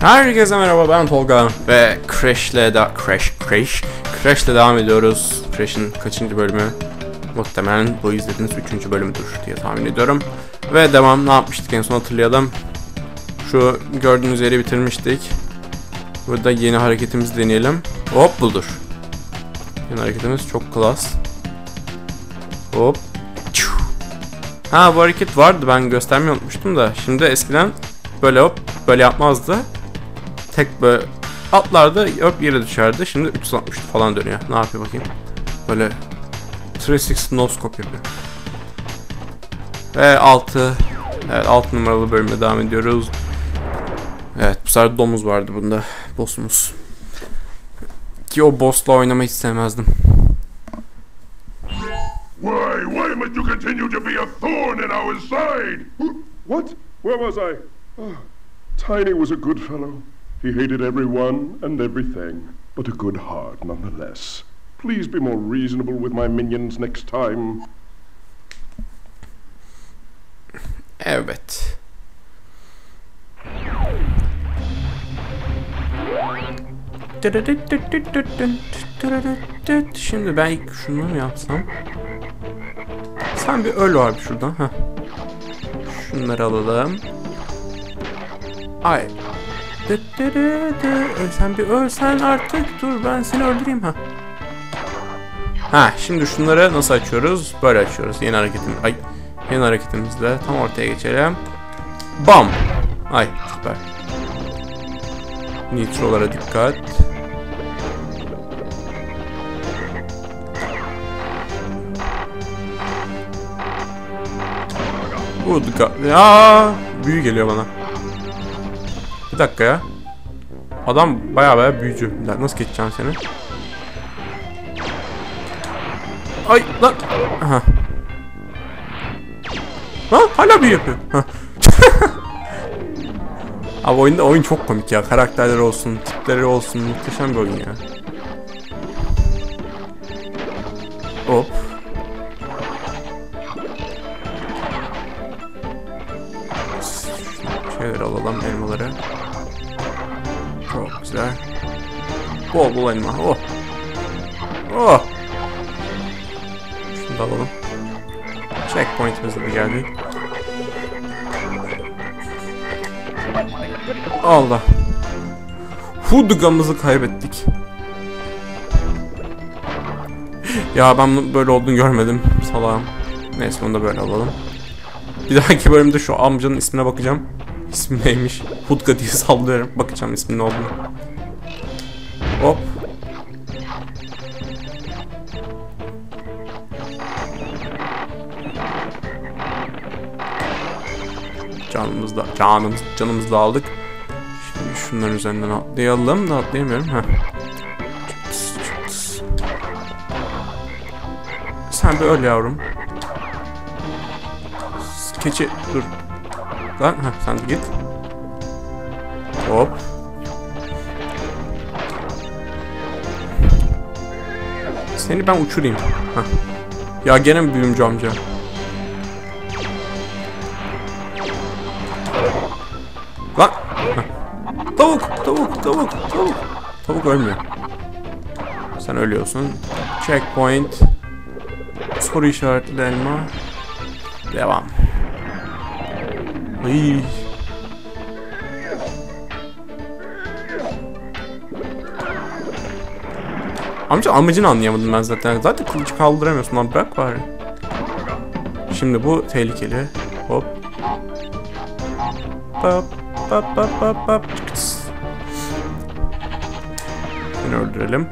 Herkese merhaba ben Tolga ve Crash'le da Crash Crash Crash'le devam ediyoruz. Crash'in kaçıncı bölümü? Muhtemelen bu izlediğiniz üçüncü bölümdür diye tahmin ediyorum. Ve devam ne yapmıştık en son hatırlayalım. Şu gördüğünüz yeri bitirmiştik. Burada yeni hareketimizi deneyelim. Hop budur. Yeni hareketimiz çok klas. Hop. Ha bu hareket vardı ben göstermeyi unutmuştum da. Şimdi eskiden böyle hop böyle yapmazdı. Tek böyle atlarda hop yere düşerdi. Şimdi 360 falan dönüyor. Ne yapıyor bakayım? Böyle 360 no scope yapıyor. Ve 6 Evet 6 numaralı bölüme devam ediyoruz. Evet bu sefer domuz vardı bunda. Boss'umuz. Ki o boss'la oynamayı hiç sevmezdim. Why, why must you continue to be a thorn in our side? What? Where was I? Oh, Tiny was a good fellow. He hated everyone and everything, but a good heart nonetheless. Please be more reasonable with my minions next time. Evet. Şimdi ben ilk şunu mu yapsam? Sen bir öl abi şuradan. Heh. Şunları alalım. Ay. E Sen bir ölsen artık. Dur ben seni öldüreyim ha. Ha şimdi şunları nasıl açıyoruz? Böyle açıyoruz. Yeni hareketim. Ay. Yeni hareketimizle tam ortaya geçelim. Bam. Ay süper. Nitrolara dikkat. Udga. Ya büyü geliyor bana. Bir dakika ya. Adam baya baya büyücü. Nasıl geçeceğim seni? Ay lan. Aha. Ha hala büyü yapıyor. Abi oyunda oyun çok komik ya. Karakterleri olsun, tipleri olsun. Muhteşem bir oyun ya. Hop. Şeyleri alalım, elmaları. Bol bol elma. Oh. Oh. Şunu da alalım. Checkpoint'imize de geldik. Allah. Hudgamızı kaybettik. ya ben böyle olduğunu görmedim. Salağım. Neyse onu da böyle alalım. Bir dahaki bölümde şu amcanın ismine bakacağım. İsmi neymiş? Hudga diye sallıyorum. Bakacağım ismin ne olduğunu. Hop. Canımız da canımız canımız da aldık. Şimdi şunların üzerinden atlayalım da atlayamıyorum. Heh. Sen bir öl yavrum. Keçi dur. Lan heh, sen git. Hop. Seni ben uçurayım. Heh. Ya gene mi büyümcü amca? Lan. Tavuk, tavuk, tavuk, tavuk. Tavuk ölmüyor. Sen ölüyorsun. Checkpoint. Soru işaretli elma. Devam. Ay. Amca amacını anlayamadım ben zaten. Zaten kılıcı kaldıramıyorsun lan bırak bari. Şimdi bu tehlikeli. Hop. Pap pap pap pap. Tıks. Seni öldürelim.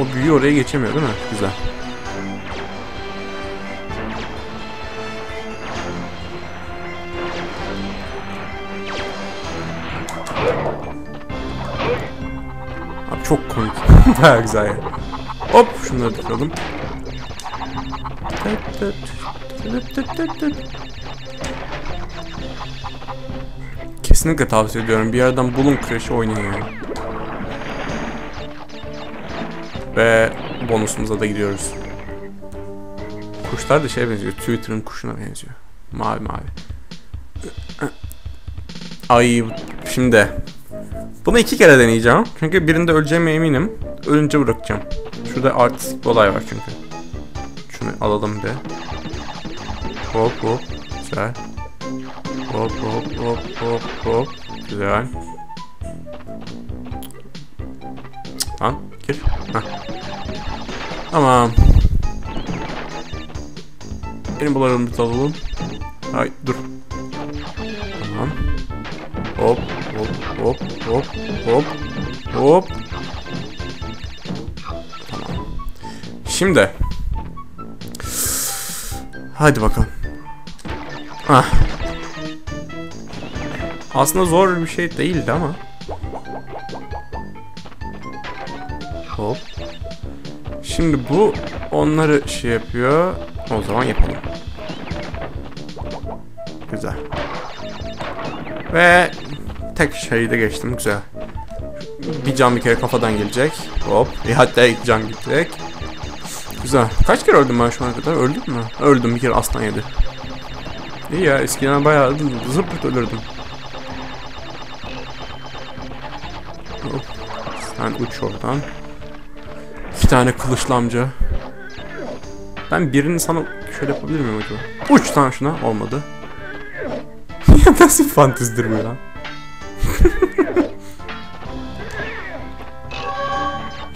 O büyü oraya geçemiyor değil mi? Güzel. Çok komik. Baya güzel ya. Hop şunları tıkladım. Kesinlikle tavsiye ediyorum. Bir yerden bulun Crash'ı oynayın yani. Ve bonusumuza da gidiyoruz. Kuşlar da şeye benziyor. Twitter'ın kuşuna benziyor. Mavi mavi. Ay şimdi. Bunu iki kere deneyeceğim. Çünkü birinde öleceğime eminim. Ölünce bırakacağım. Şurada artistik bir olay var çünkü. Şunu alalım bir. Hop hop. Güzel. Hop hop hop hop hop. Güzel. Cık, Lan gir. Heh. Tamam. Benim bularımızı alalım. Ay dur. Tamam. Hop hop hop hop. Tamam. Şimdi. Hadi bakalım. Ah. Aslında zor bir şey değildi ama. Hop. Şimdi bu onları şey yapıyor. O zaman yapalım. Güzel. Ve tek şeyde geçtim. Güzel. Bir can bir kere kafadan gelecek. Hop. E hatta ilk can gidecek. Güzel. Kaç kere öldüm ben şu ana kadar? Öldüm mü? Öldüm bir kere aslan yedi. İyi ya eskiden bayağı zıplık ölürdüm. Hop. Sen uç oradan. İki tane kılıçlı amca. Ben birini sana şöyle yapabilir miyim acaba? Uç lan şuna. Olmadı. nasıl fantezidir bu ya?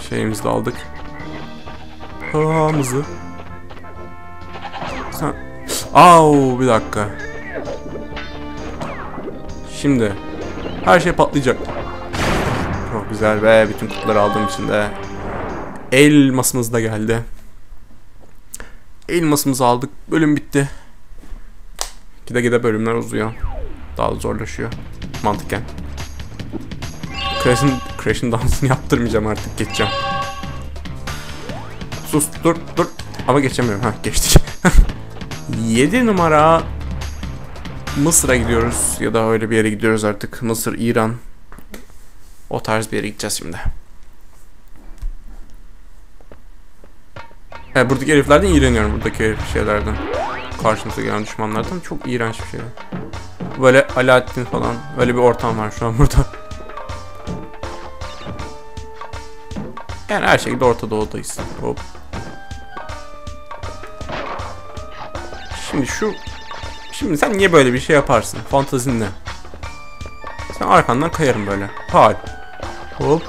Şeyimizi de aldık. Paramızı. Sen... Au bir dakika. Şimdi her şey patlayacak. Çok güzel ve bütün kutuları aldığım için de elmasımız da geldi. Elmasımızı aldık. Bölüm bitti. Gide gide bölümler uzuyor. Daha da zorlaşıyor. Mantıken. Crash'in Crash'in dansını yaptırmayacağım artık. Geçeceğim. Sus dur dur. Ama geçemiyorum. Ha geçtik. 7 numara Mısır'a gidiyoruz ya da öyle bir yere gidiyoruz artık. Mısır, İran. O tarz bir yere gideceğiz şimdi. Evet, buradaki heriflerden iğreniyorum. Buradaki şeylerden. Karşımıza gelen düşmanlardan. Çok iğrenç bir şey. Böyle Alaaddin falan. Öyle bir ortam var şu an burada. Yani her şekilde Orta Doğu'dayız. Hop. Şimdi şu... Şimdi sen niye böyle bir şey yaparsın? Fantazin ne? Sen arkandan kayarım böyle. Hal. Hop.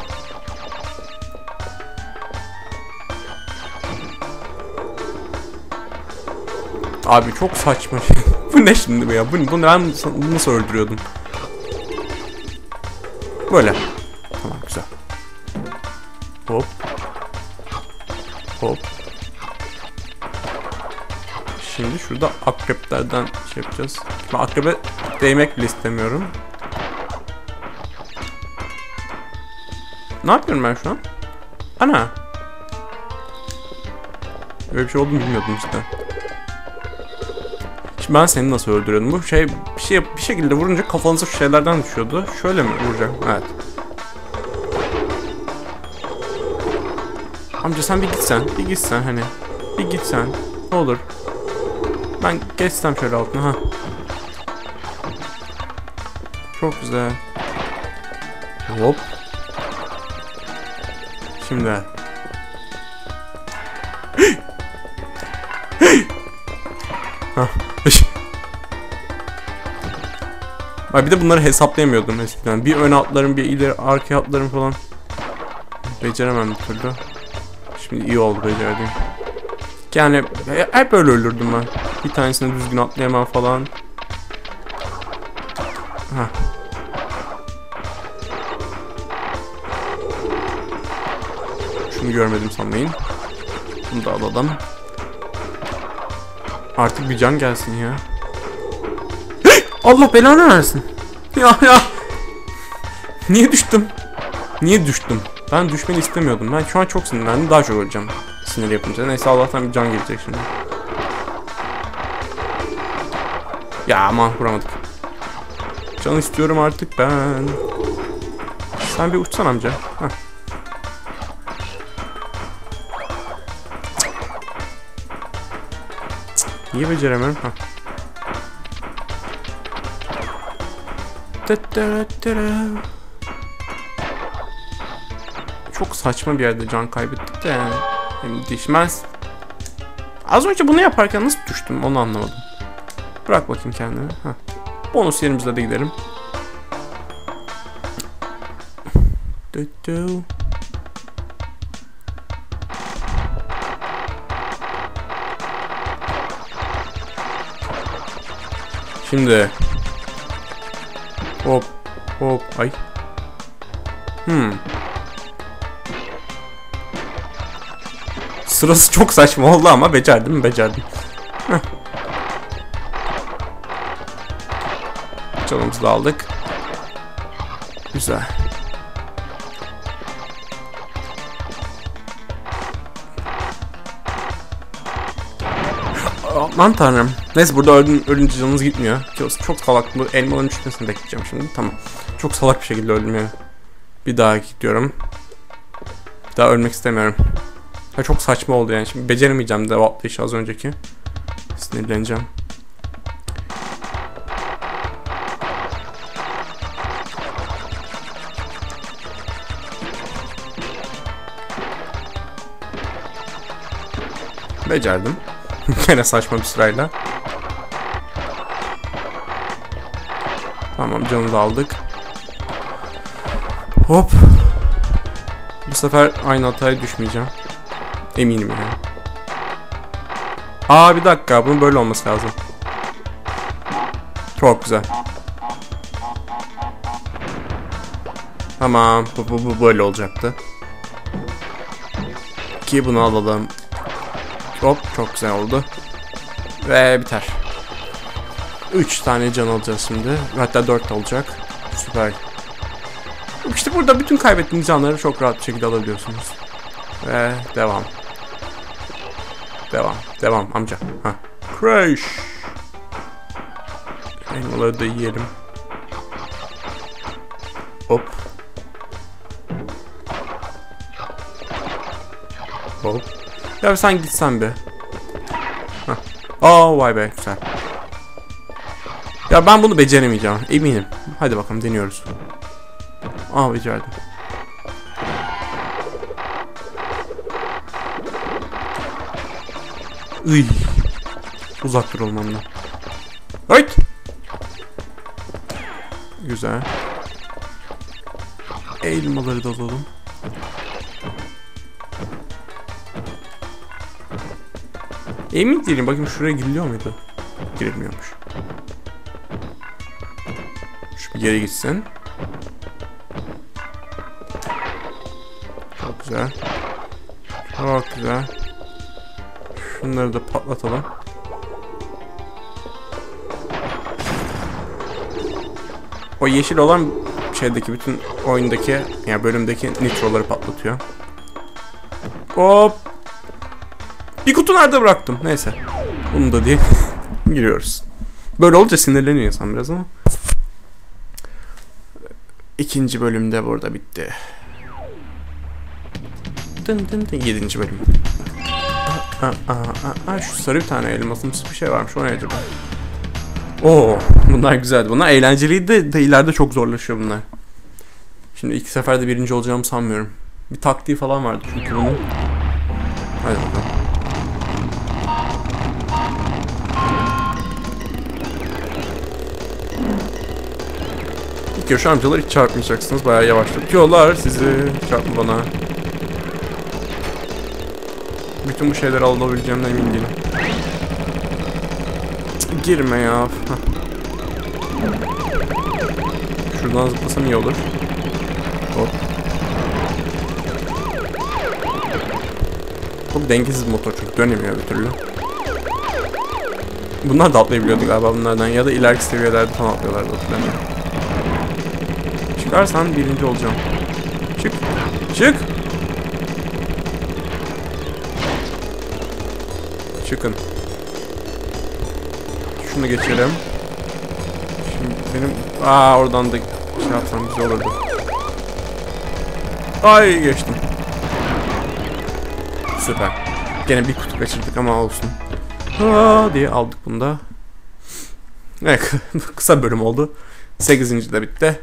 Abi çok saçma şey. bu ne şimdi bu ya? Bu, bunu ben bunu nasıl öldürüyordum? Böyle. Hop. Hop. Şimdi şurada akreplerden şey yapacağız. Ben akrebe değmek bile istemiyorum. Ne yapıyorum ben şu an? Ana. Böyle bir şey olduğunu bilmiyordum işte. Şimdi ben seni nasıl öldürüyordum? Bu şey bir şey bir şekilde vurunca kafanıza şu şeylerden düşüyordu. Şöyle mi vuracağım? Evet. Amca sen bir gitsen, bir gitsen hani. Bir gitsen. Ne olur. Ben geçsem şöyle altına ha. Çok güzel. Hop. Şimdi. Hah. Ay bir de bunları hesaplayamıyordum eskiden. Bir ön atlarım, bir ileri arka atlarım falan. Beceremem bir türlü. Şimdi iyi oldu becerdiğim. Yani hep öyle ölürdüm ben. Bir tanesini düzgün atlayamam falan. Hah. Şunu görmedim sanmayın. Bunu da alalım. Artık bir can gelsin ya. Allah belanı versin. Ya ya. Niye düştüm? Niye düştüm? Ben düşmeni istemiyordum. Ben şu an çok sinirlendim. Daha çok öleceğim. Sinir yapınca. Neyse Allah'tan bir can gelecek şimdi. Ya aman vuramadık. Can istiyorum artık ben. Sen bir uçsan amca. Heh. Niye beceremiyorum? Heh. Çok saçma bir yerde can kaybettik de yani. yani düşmez. Az önce bunu yaparken nasıl düştüm onu anlamadım. Bırak bakayım kendini. Heh. Bonus yerimizde de gidelim. Şimdi hop hop ay hmm Sırası çok saçma oldu ama becerdim becerdim. Heh. Canımızı da aldık. Güzel. Aman tanrım. Neyse burada öldün, ölünce canınız gitmiyor. Çok, salak bu elmaların düşmesini bekleyeceğim şimdi. Tamam. Çok salak bir şekilde ölmüyor. Bir daha gidiyorum. Bir daha ölmek istemiyorum. Ha, çok saçma oldu yani. Şimdi beceremeyeceğim dev atlayışı az önceki. Sinirleneceğim. Becerdim. Gene saçma bir sırayla. Tamam canı da aldık. Hop. Bu sefer aynı hataya düşmeyeceğim. Eminim yani. Aa bir dakika bunun böyle olması lazım. Çok güzel. Tamam bu, bu, bu böyle olacaktı. Ki bunu alalım. Hop çok güzel oldu. Ve biter. 3 tane can alacağız şimdi. Hatta 4 olacak. Süper. İşte burada bütün kaybettiğiniz canları çok rahat bir şekilde alabiliyorsunuz. Ve devam. Devam. Devam amca. Ha. Crash. Elmaları da yiyelim. Hop. Hop. Ya sen gitsen be. Hah. Aa vay be güzel. Ya ben bunu beceremeyeceğim eminim. Hadi bakalım deniyoruz. Aa becerdim. Iy. Uzak dur olmamdan. Hayt. Güzel. Elmaları da alalım. Emin değilim. Bakayım şuraya giriliyor muydu? Girilmiyormuş. Şu bir geri gitsin. Çok güzel. Çok güzel. Şunları da patlatalım. O yeşil olan şeydeki bütün oyundaki yani bölümdeki nitroları patlatıyor. Hop. Bir kutu nerede bıraktım? Neyse. Bunu da değil. Giriyoruz. Böyle olunca sinirleniyor insan biraz ama. İkinci bölümde burada bitti. Dın dın dın. Yedinci bölüm. Aa, aa, aa, şu sarı bir tane elmasımsı bir şey varmış. O ne acaba? Oo, bunlar güzeldi. Bunlar eğlenceliydi de ileride çok zorlaşıyor bunlar. Şimdi iki seferde birinci olacağımı sanmıyorum. Bir taktiği falan vardı çünkü bunun. Hadi bakalım. İlk yarış amcalar hiç çarpmayacaksınız. Bayağı yavaşlatıyorlar sizi. Çarpma bana. Bütün bu şeyleri alabileceğimden emin değilim. Cık, girme ya. Şuradan zıplasam iyi olur. Hop. Çok dengesiz motor çünkü dönemiyor bir türlü. Bunlar da atlayabiliyordu galiba bunlardan ya da ileriki seviyelerde falan atlıyorlardı hatırlamıyorum. Çıkarsan birinci olacağım. Çık. Çık. Çıkın. Şunu geçelim. Şimdi benim... Aa oradan da şey yapsam güzel olurdu. Ay geçtim. Süper. Gene bir kutu kaçırdık ama olsun. Aa diye aldık bunu da. Evet kısa bölüm oldu. 8. de bitti.